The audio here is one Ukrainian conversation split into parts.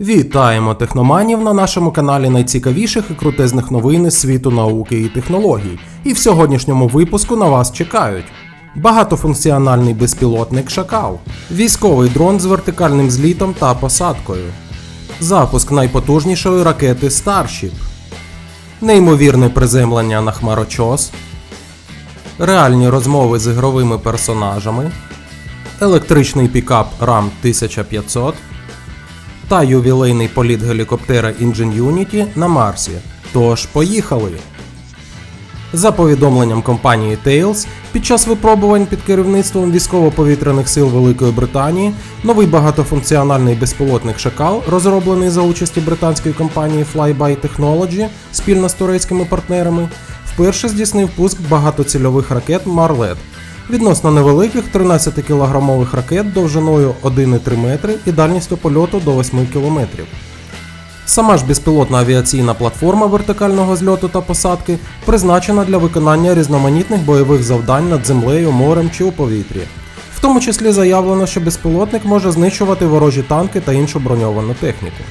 Вітаємо техноманів на нашому каналі найцікавіших і крутезних новин світу науки і технологій. І в сьогоднішньому випуску на вас чекають. Багатофункціональний безпілотник Шакал, військовий дрон з вертикальним злітом та посадкою, запуск найпотужнішої ракети Starship, неймовірне приземлення на хмарочос, реальні розмови з ігровими персонажами, електричний пікап RAM 1500 та ювілейний політ гелікоптера Ingenuity на Марсі. Тож поїхали! За повідомленням компанії Tails, під час випробувань під керівництвом військово-повітряних сил Великої Британії новий багатофункціональний безпілотник Шакал, розроблений за участі британської компанії Flyby Technology спільно з турецькими партнерами, вперше здійснив пуск багатоцільових ракет Марлет відносно невеликих 13-кілограмових ракет довжиною 1,3 метри і дальністю польоту до 8 кілометрів. Сама ж безпілотна авіаційна платформа вертикального зльоту та посадки призначена для виконання різноманітних бойових завдань над землею, морем чи у повітрі. В тому числі заявлено, що безпілотник може знищувати ворожі танки та іншу броньовану техніку.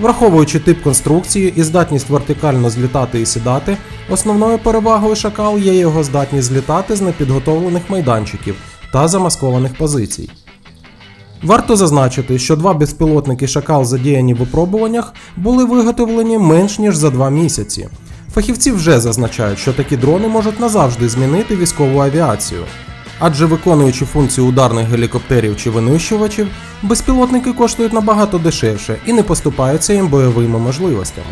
Враховуючи тип конструкції і здатність вертикально злітати і сідати, основною перевагою шакал є його здатність злітати з непідготовлених майданчиків та замаскованих позицій. Варто зазначити, що два безпілотники Шакал задіяні в випробуваннях були виготовлені менш ніж за два місяці. Фахівці вже зазначають, що такі дрони можуть назавжди змінити військову авіацію. Адже виконуючи функцію ударних гелікоптерів чи винищувачів, безпілотники коштують набагато дешевше і не поступаються їм бойовими можливостями.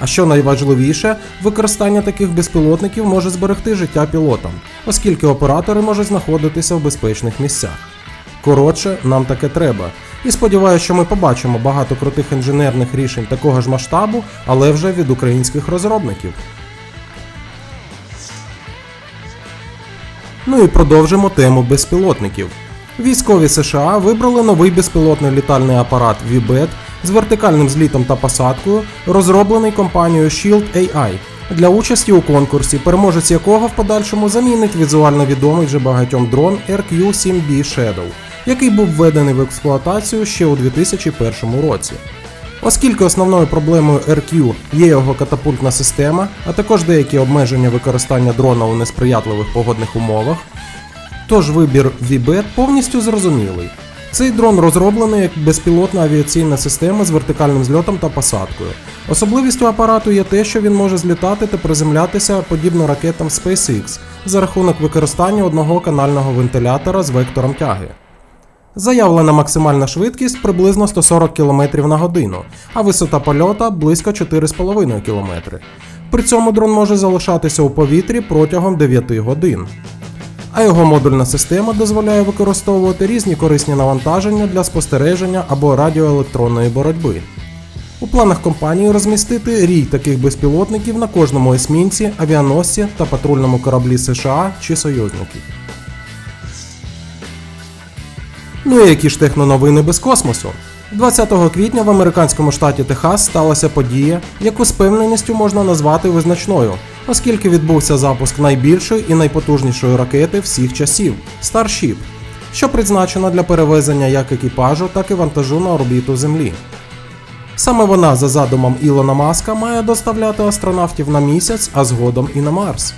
А що найважливіше, використання таких безпілотників може зберегти життя пілотам, оскільки оператори можуть знаходитися в безпечних місцях. Коротше, нам таке треба. І сподіваюся, що ми побачимо багато крутих інженерних рішень такого ж масштабу, але вже від українських розробників. Ну і продовжимо тему безпілотників. Військові США вибрали новий безпілотний літальний апарат VBET з вертикальним злітом та посадкою, розроблений компанією Shield AI для участі у конкурсі, переможець якого в подальшому замінить візуально відомий вже багатьом дрон RQ-7B Shadow, який був введений в експлуатацію ще у 2001 році. Оскільки основною проблемою RQ є його катапультна система, а також деякі обмеження використання дрона у несприятливих погодних умовах, тож вибір VBET повністю зрозумілий. Цей дрон розроблений як безпілотна авіаційна система з вертикальним зльотом та посадкою. Особливістю апарату є те, що він може злітати та приземлятися подібно ракетам SpaceX за рахунок використання одного канального вентилятора з вектором тяги. Заявлена максимальна швидкість приблизно 140 км на годину, а висота польота близько 4,5 км. При цьому дрон може залишатися у повітрі протягом 9 годин. А його модульна система дозволяє використовувати різні корисні навантаження для спостереження або радіоелектронної боротьби. У планах компанії розмістити рій таких безпілотників на кожному есмінці, авіаносці та патрульному кораблі США чи союзників. Ну і які ж техноновини без космосу? 20 квітня в американському штаті Техас сталася подія, яку з певненістю можна назвати визначною, оскільки відбувся запуск найбільшої і найпотужнішої ракети всіх часів Starship, що призначена для перевезення як екіпажу, так і вантажу на орбіту Землі. Саме вона, за задумом Ілона Маска, має доставляти астронавтів на місяць, а згодом і на Марс.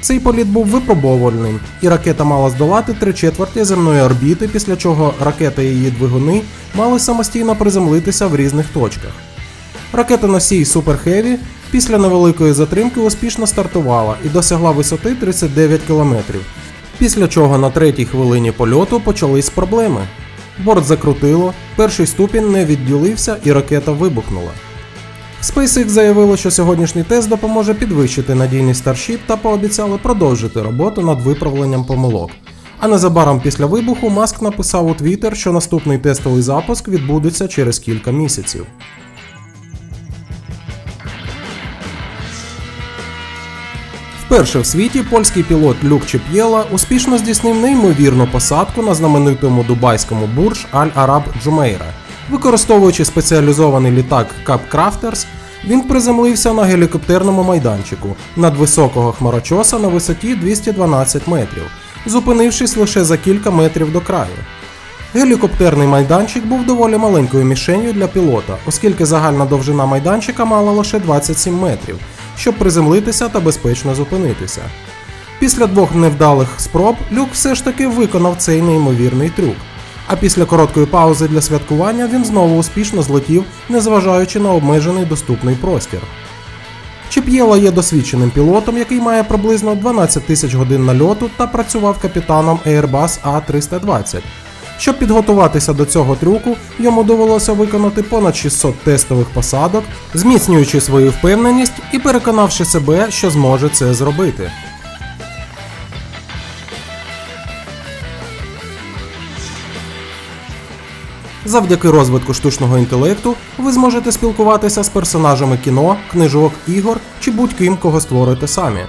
Цей політ був випробовувальним, і ракета мала здолати три четверті земної орбіти, після чого ракета і її двигуни мали самостійно приземлитися в різних точках. Ракета носій Super Heavy після невеликої затримки успішно стартувала і досягла висоти 39 км, після чого на третій хвилині польоту почались проблеми. Борт закрутило, перший ступінь не відділився і ракета вибухнула. SpaceX заявило, що сьогоднішній тест допоможе підвищити надійність Starship та пообіцяли продовжити роботу над виправленням помилок. А незабаром після вибуху Маск написав у Twitter, що наступний тестовий запуск відбудеться через кілька місяців. Вперше в світі польський пілот Люк Чеп'єла успішно здійснив неймовірну посадку на знаменитому дубайському бурж Аль-Араб Джумейра. Використовуючи спеціалізований літак Cap Crafters, він приземлився на гелікоптерному майданчику над високого хмарочоса на висоті 212 метрів, зупинившись лише за кілька метрів до краю. Гелікоптерний майданчик був доволі маленькою мішенью для пілота, оскільки загальна довжина майданчика мала лише 27 метрів, щоб приземлитися та безпечно зупинитися. Після двох невдалих спроб Люк все ж таки виконав цей неймовірний трюк. А після короткої паузи для святкування він знову успішно злетів, незважаючи на обмежений доступний простір. Чіп'єла є досвідченим пілотом, який має приблизно 12 тисяч годин нальоту та працював капітаном Airbus A320. Щоб підготуватися до цього трюку, йому довелося виконати понад 600 тестових посадок, зміцнюючи свою впевненість і переконавши себе, що зможе це зробити. Завдяки розвитку штучного інтелекту ви зможете спілкуватися з персонажами кіно, книжок, ігор чи будь-ким, кого створите самі.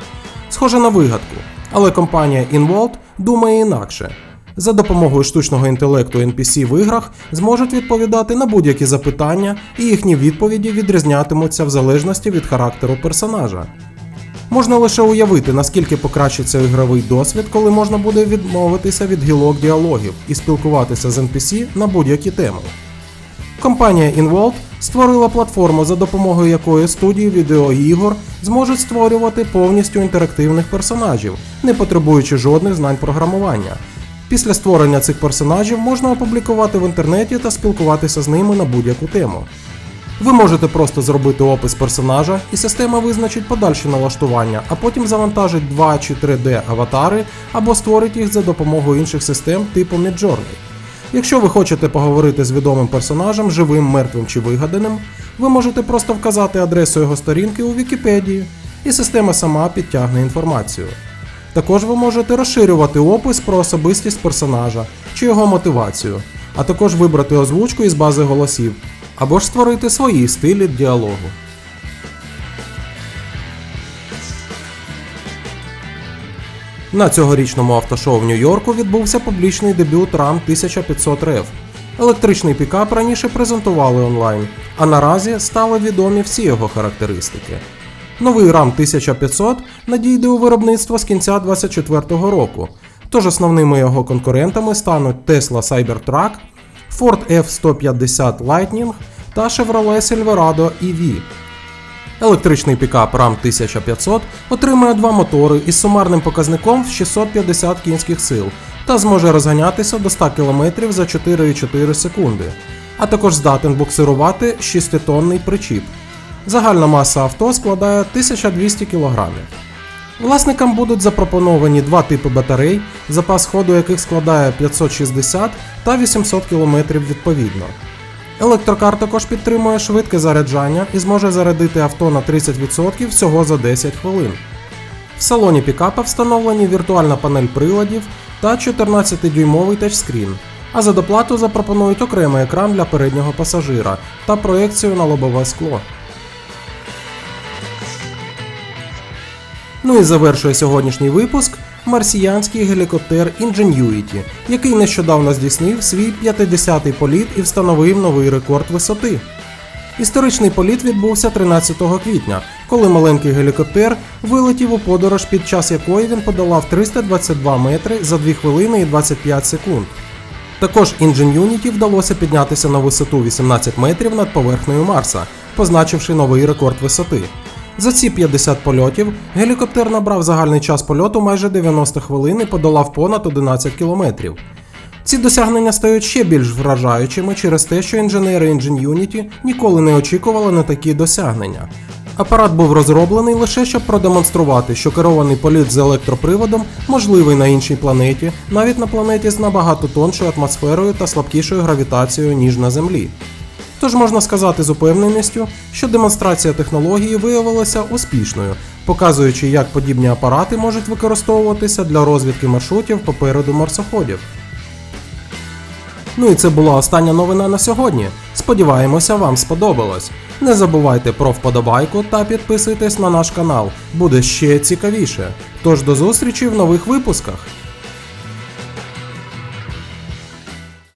Схоже на вигадку, але компанія Involved думає інакше. За допомогою штучного інтелекту NPC в іграх зможуть відповідати на будь-які запитання, і їхні відповіді відрізнятимуться в залежності від характеру персонажа. Можна лише уявити, наскільки покращиться ігровий досвід, коли можна буде відмовитися від гілок діалогів і спілкуватися з NPC на будь-які теми. Компанія Involved створила платформу, за допомогою якої студії відеоігор зможуть створювати повністю інтерактивних персонажів, не потребуючи жодних знань програмування. Після створення цих персонажів можна опублікувати в інтернеті та спілкуватися з ними на будь-яку тему. Ви можете просто зробити опис персонажа, і система визначить подальші налаштування, а потім завантажить 2 чи 3D аватари або створить їх за допомогою інших систем типу Midjourney. Якщо ви хочете поговорити з відомим персонажем, живим, мертвим чи вигаданим, ви можете просто вказати адресу його сторінки у Вікіпедії, і система сама підтягне інформацію. Також ви можете розширювати опис про особистість персонажа чи його мотивацію, а також вибрати озвучку із бази голосів, або ж створити свої стилі діалогу. На цьогорічному автошоу в Нью-Йорку відбувся публічний дебют RAM 1500 REV. Електричний пікап раніше презентували онлайн, а наразі стали відомі всі його характеристики. Новий RAM 1500 надійде у виробництво з кінця 2024 року, тож основними його конкурентами стануть Tesla Cybertruck, Ford F-150 Lightning та Chevrolet Silverado EV. Електричний пікап RAM 1500 отримає два мотори із сумарним показником в 650 кінських сил та зможе розганятися до 100 км за 4,4 секунди, а також здатен буксирувати 6-тонний причіп. Загальна маса авто складає 1200 кг. Власникам будуть запропоновані два типи батарей, запас ходу яких складає 560 та 800 км відповідно. Електрокар також підтримує швидке заряджання і зможе зарядити авто на 30% всього за 10 хвилин. В салоні пікапа встановлені віртуальна панель приладів та 14-дюймовий тачскрін, а за доплату запропонують окремий екран для переднього пасажира та проекцію на лобове скло. Ну і завершує сьогоднішній випуск марсіянський гелікоптер Ingenuity, який нещодавно здійснив свій 50-й політ і встановив новий рекорд висоти. Історичний політ відбувся 13 квітня, коли маленький гелікоптер вилетів у подорож, під час якої він подолав 322 метри за 2 хвилини і 25 секунд. Також Ingenuity вдалося піднятися на висоту 18 метрів над поверхнею Марса, позначивши новий рекорд висоти. За ці 50 польотів гелікоптер набрав загальний час польоту майже 90 хвилин і подолав понад 11 кілометрів. Ці досягнення стають ще більш вражаючими через те, що інженери Ingenuity ніколи не очікували на такі досягнення. Апарат був розроблений лише щоб продемонструвати, що керований політ з електроприводом можливий на іншій планеті, навіть на планеті з набагато тоншою атмосферою та слабкішою гравітацією, ніж на Землі. Тож можна сказати з упевненістю, що демонстрація технології виявилася успішною, показуючи, як подібні апарати можуть використовуватися для розвідки маршрутів попереду марсоходів. Ну і це була остання новина на сьогодні. Сподіваємося, вам сподобалось. Не забувайте про вподобайку та підписуйтесь на наш канал, буде ще цікавіше. Тож до зустрічі в нових випусках.